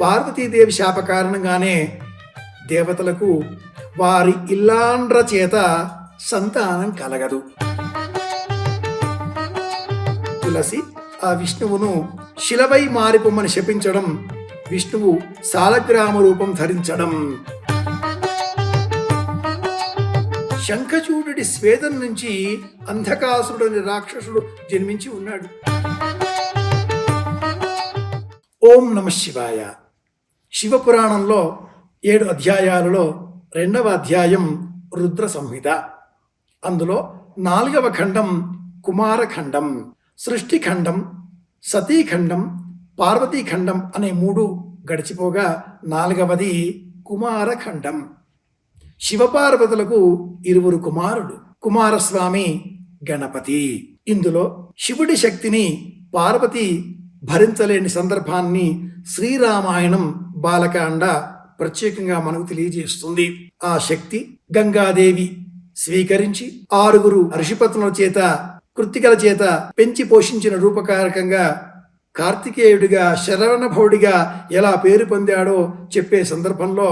పార్వతీదేవి శాప కారణంగానే దేవతలకు వారి ఇల్లాండ్ర చేత సంతానం కలగదు. తులసి ఆ విష్ణువును శిలవై మారిపోమని శపించడం విష్ణువు సాలగ్రామ రూపం ధరించడం. శంఖచూడుడి స్వేదం నుంచి అంధకాసురుడని రాక్షసుడు జన్మించి ఉన్నాడు. ఓం నమ శివాయ. శివపురాణంలో ఏడు అధ్యాయాలలో రెండవ అధ్యాయం రుద్ర సంహిత. అందులో నాలుగవ ఖండం కుమారఖండం సృష్టిఖండం సతీఖండం పార్వతీఖండం అనే మూడు గడిచిపోగా నాలుగవది కుమారఖండం శివపార్వతులకు ఇరువురు కుమారుడు కుమారస్వామి గణపతి. ఇందులో శివుడి శక్తిని పార్వతి భరించలేని సందర్భాన్ని శ్రీరామాయణం బాలకాండ ప్రత్యేకంగా మనకు తెలియజేస్తుంది. ఆ శక్తి గంగాదేవి స్వీకరించి ఆరుగురు ఋషిపత్నుల చేత కృత్తికల చేత పెంచి పోషించిన రూపకారకంగా కార్తికేయుడిగా శరవణభవుడిగా ఎలా పేరు పొందాడో చెప్పే సందర్భంలో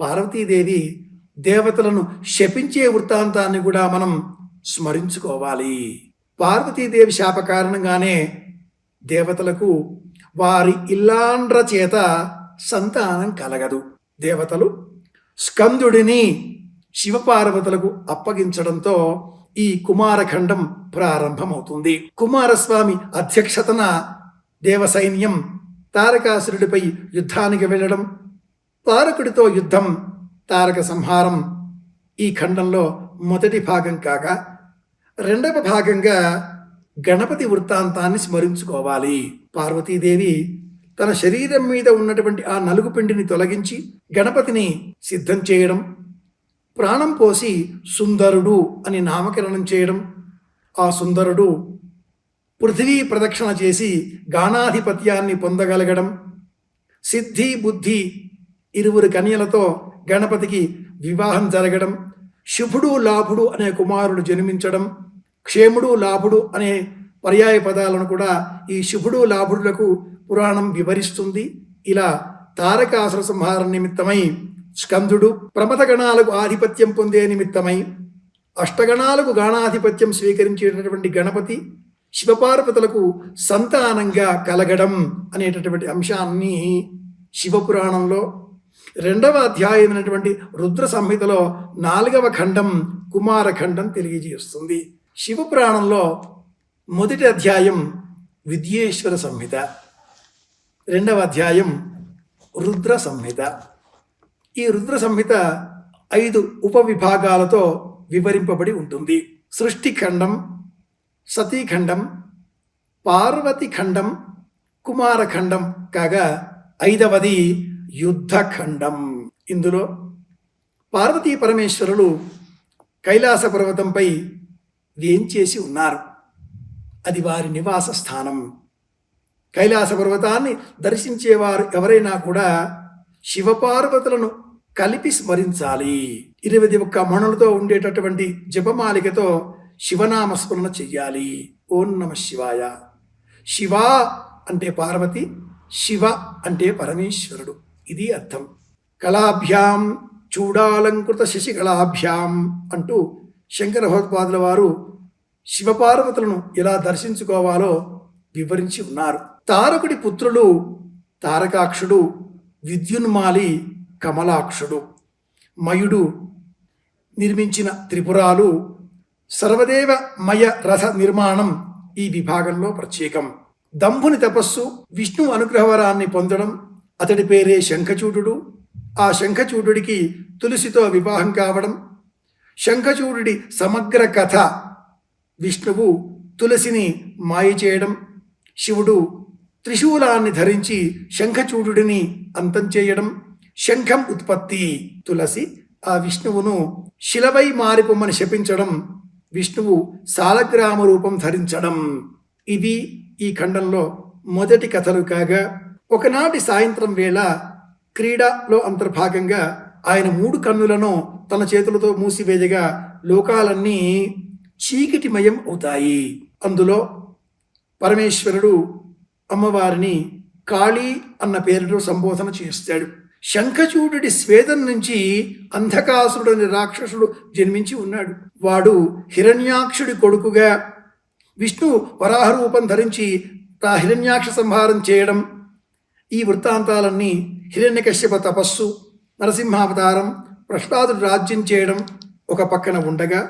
పార్వతీదేవి దేవతలను శపించే వృత్తాంతాన్ని కూడా మనం స్మరించుకోవాలి. పార్వతీదేవి శాప కారణంగానే దేవతలకు వారి ఇల్లాండ్ర చేత సంతానం కలగదు. దేవతలు స్కందుడిని శివపార్వతులకు అప్పగించడంతో ఈ కుమారఖండం ప్రారంభమవుతుంది. కుమారస్వామి అధ్యక్షతన దేవసైన్యం తారకాసురుడిపై యుద్ధానికి వెళ్ళడం తారకుడితో యుద్ధం తారక సంహారం ఈ ఖండంలో మొదటి భాగం కాగా రెండవ భాగంగా గణపతి వృత్తాంతాన్ని స్మరించుకోవాలి. పార్వతీదేవి తన శరీరం మీద ఉన్నటువంటి ఆ నలుగు పిండిని తొలగించి గణపతిని సిద్ధం చేయడం ప్రాణం పోసి సుందరుడు అని నామకరణం చేయడం ఆ సుందరుడు పృథివీ ప్రదక్షిణ చేసి గానాధిపత్యాన్ని పొందగలగడం సిద్ధి బుద్ధి ఇరువురు కన్యలతో గణపతికి వివాహం జరగడం శుభుడు లాభుడు అనే కుమారుడు జన్మించడం క్షేముడు లాభుడు అనే పర్యాయ పదాలను కూడా ఈ శుభుడు లాభుడులకు పురాణం వివరిస్తుంది. ఇలా తారకాసుర సంహారం నిమిత్తమై స్కందుడు ప్రమథ గణాలకు ఆధిపత్యం పొందే నిమిత్తమై అష్టగణాలకు గాణాధిపత్యం స్వీకరించేటటువంటి గణపతి శివపార్వతులకు సంతానంగా కలగడం అనేటటువంటి అంశాన్ని శివపురాణంలో రెండవ అధ్యాయమైనటువంటి రుద్ర సంహితలో నాలుగవ ఖండం కుమారఖండం తెలియజేస్తుంది. శివపురాణంలో మొదటి అధ్యాయం విద్యేశ్వర సంహిత రెండవ అధ్యాయం రుద్ర సంహిత. ఈ రుద్ర సంహిత ఐదు ఉపవిభాగాలతో వివరింపబడి ఉంటుంది. సృష్టిఖండం సతీఖండం పార్వతిఖండం కుమారఖండం కాగా ఐదవది యుద్ధఖండం. ఇందులో పార్వతీ పరమేశ్వరులు కైలాస పర్వతంపై వేంచేసి ఉన్నారు? అది వారి నివాస స్థానం. కైలాస పర్వతాన్ని దర్శించేవారు ఎవరైనా కూడా శివపార్వతులను కలిపి స్మరించాలి. ఇరవై ఒక్క మణులతో ఉండేటటువంటి జపమాలికతో శివనామ స్మరణ చెయ్యాలి. ఓం నమ శివాయ. శివ అంటే పార్వతి శివ అంటే పరమేశ్వరుడు. ఇది అర్థం. కళాభ్యాం చూడాలంకృత శశికళాభ్యాం అంటూ శంకర భగవత్పాదుల వారు శివపార్వతులను ఎలా దర్శించుకోవాలో వివరించి ఉన్నారు. తారకుడి పుత్రులు తారకాక్షుడు విద్యున్మాలి కమలాక్షుడు. మయుడు నిర్మించిన త్రిపురాలు సర్వదేవ మయ రథ నిర్మాణం ఈ విభాగంలో ప్రత్యేకం. దంభుని తపస్సు విష్ణు అనుగ్రహవరాన్ని పొందడం అతడి పేరే శంఖచూడుడు ఆ శంఖచూడుడికి తులసితో వివాహం కావడం శంఖచూడుడి సమగ్ర కథ. విష్ణువు తులసిని మాయ చేయడం శివుడు త్రిశూలాన్ని ధరించి శంఖచూడుడిని అంతం చేయడం శంఖం ఉత్పత్తి తులసి ఆ విష్ణువును శిలవై మారిపోమని శపించడం విష్ణువు సాలగ్రామ రూపం ధరించడం. ఇవి ఈ ఖండంలో మొదటి కథలు కాగా ఒకనాటి సాయంత్రం వేళ క్రీడలో అంతర్భాగంగా ఆయన మూడు కన్నులను తన చేతులతో మూసివేయగా లోకాలన్నీ చీకటిమయం అవుతాయి. అందులో పరమేశ్వరుడు అమ్మవారిని కాళీ అన్న పేరుతో సంబోధన చేస్తాడు. శంఖచూడుడి స్వేదం నుంచి అంధకాసురుడని రాక్షసుడు జన్మించి ఉన్నాడు. వాడు హిరణ్యాక్షుడి కొడుకుగా విష్ణు వరాహ రూపం ధరించి ఆ హిరణ్యాక్ష సంహారం చేయడం ఈ వృత్తాంతాలన్నీ హిరణ్యకశ్యప తపస్సు నరసింహావతారం ప్రహ్లాదుడు రాజ్యం చేయడం ఒక పక్కన ఉండగా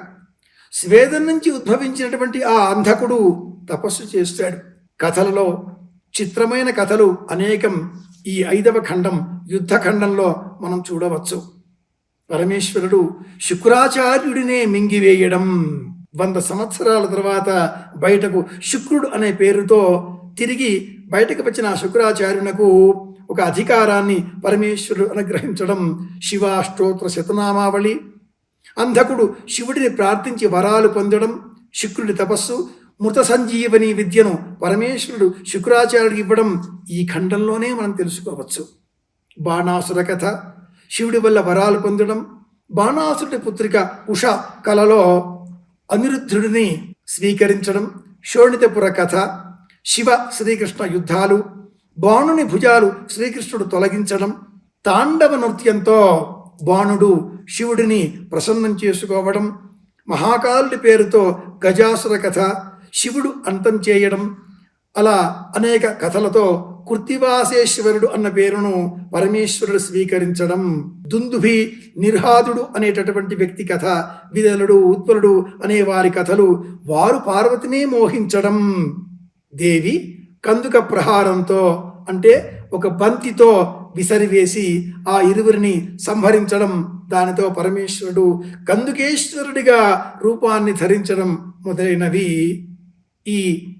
స్వేదం నుంచి ఉద్భవించినటువంటి ఆ అంధకుడు తపస్సు చేస్తాడు. కథలలో చిత్రమైన కథలు అనేకం ఈ ఐదవ ఖండం యుద్ధ ఖండంలో మనం చూడవచ్చు. పరమేశ్వరుడు శుక్రాచార్యుడినే మింగివేయడం. వంద సంవత్సరాల తర్వాత బయటకు శుక్రుడు అనే పేరుతో తిరిగి బయటకు వచ్చిన ఆ శుక్రాచార్యునకు ఒక అధికారాన్ని పరమేశ్వరుడు అనుగ్రహించడం శివాష్టోత్ర శతనామావళి. అంధకుడు శివుడిని ప్రార్థించి వరాలు పొందడం శుక్రుడి తపస్సు మృత సంజీవని విద్యను పరమేశ్వరుడు శుక్రాచార్యుడికి ఇవ్వడం ఈ ఖండంలోనే మనం తెలుసుకోవచ్చు. బాణాసుర కథ శివుడి వల్ల వరాలు పొందడం బాణాసురుడి పుత్రిక ఉష కలలో అనిరుద్ధుడిని స్వీకరించడం శోణితపుర కథ శివ శ్రీకృష్ణ యుద్ధాలు బాణుని భుజాలు శ్రీకృష్ణుడు తొలగించడం తాండవ నృత్యంతో బాణుడు శివుడిని ప్రసన్నం చేసుకోవడం మహాకాలుడి పేరుతో గజాసుర కథ శివుడు అంతం చేయడం అలా అనేక కథలతో కృత్తివాసేశ్వరుడు అన్న పేరును పరమేశ్వరుడు స్వీకరించడం దుందుభి నిర్హాదుడు అనేటటువంటి వ్యక్తి కథ విదలుడు ఉత్పలుడు అనే వారి కథలు వారు పార్వతిని మోహించడం. దేవి కందుక ప్రహారంతో అంటే ఒక బంతితో విసరివేసి ఆ ఇరువురిని సంహరించడం దానితో పరమేశ్వరుడు కందుకేశ్వరుడిగా రూపాన్ని ధరించడం మొదలైనవి ఈ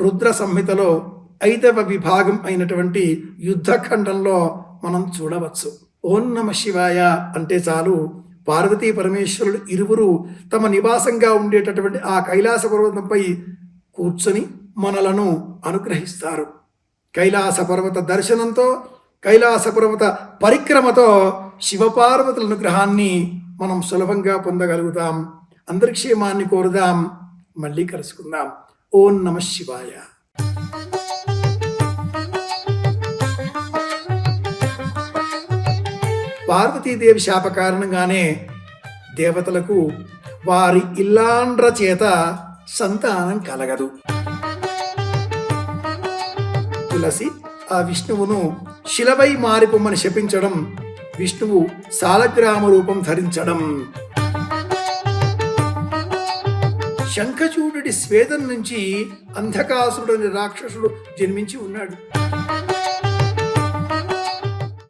రుద్ర సంహితలో ఐదవ విభాగం అయినటువంటి యుద్ధఖండంలో మనం చూడవచ్చు. ఓం నమ శివాయ అంటే చాలు. పార్వతీ పరమేశ్వరుడు ఇరువురు తమ నివాసంగా ఉండేటటువంటి ఆ కైలాస పర్వతంపై కూర్చొని మనలను అనుగ్రహిస్తారు. కైలాస పర్వత దర్శనంతో కైలాస పర్వత పరిక్రమతో శివపార్వతుల అనుగ్రహాన్ని మనం సులభంగా పొందగలుగుతాం. అందరి క్షేమాన్ని కోరుదాం. మళ్ళీ కలుసుకుందాం. ఓం నమ శివాయ. పార్వతీదేవి శాప కారణంగానే దేవతలకు వారి ఇల్లాండ్ర చేత సంతానం కలగదు. తులసి ఆ విష్ణువును శిలవై మారిపోమని శపించడం విష్ణువు సాలగ్రామ రూపం ధరించడం. శంఖచూడుడి స్వేదం నుంచి అంధకాసురుడని రాక్షసుడు జన్మించి ఉన్నాడు.